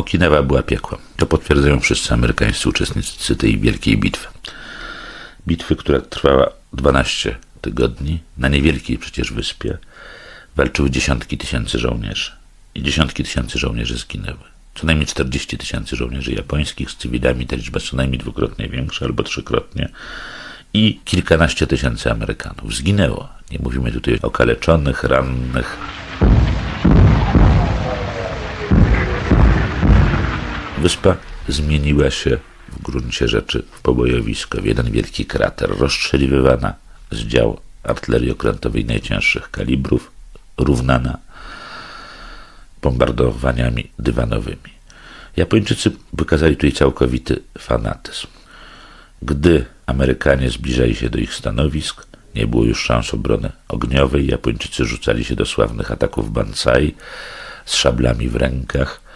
Okinawa była piekłem. To potwierdzają wszyscy amerykańscy uczestnicy tej wielkiej bitwy. Bitwy, która trwała 12 tygodni na niewielkiej przecież wyspie, walczyły dziesiątki tysięcy żołnierzy. I dziesiątki tysięcy żołnierzy zginęły. Co najmniej 40 tysięcy żołnierzy japońskich z cywilami, ta liczba co najmniej dwukrotnie większa albo trzykrotnie. I kilkanaście tysięcy Amerykanów zginęło. Nie mówimy tutaj o kaleczonych, rannych. Wyspa zmieniła się w gruncie rzeczy w pobojowisko, w jeden wielki krater, rozstrzeliwywana z dział artylerii okrętowej najcięższych kalibrów, równana bombardowaniami dywanowymi. Japończycy wykazali tutaj całkowity fanatyzm. Gdy Amerykanie zbliżali się do ich stanowisk, nie było już szans obrony ogniowej. Japończycy rzucali się do sławnych ataków Bansai z szablami w rękach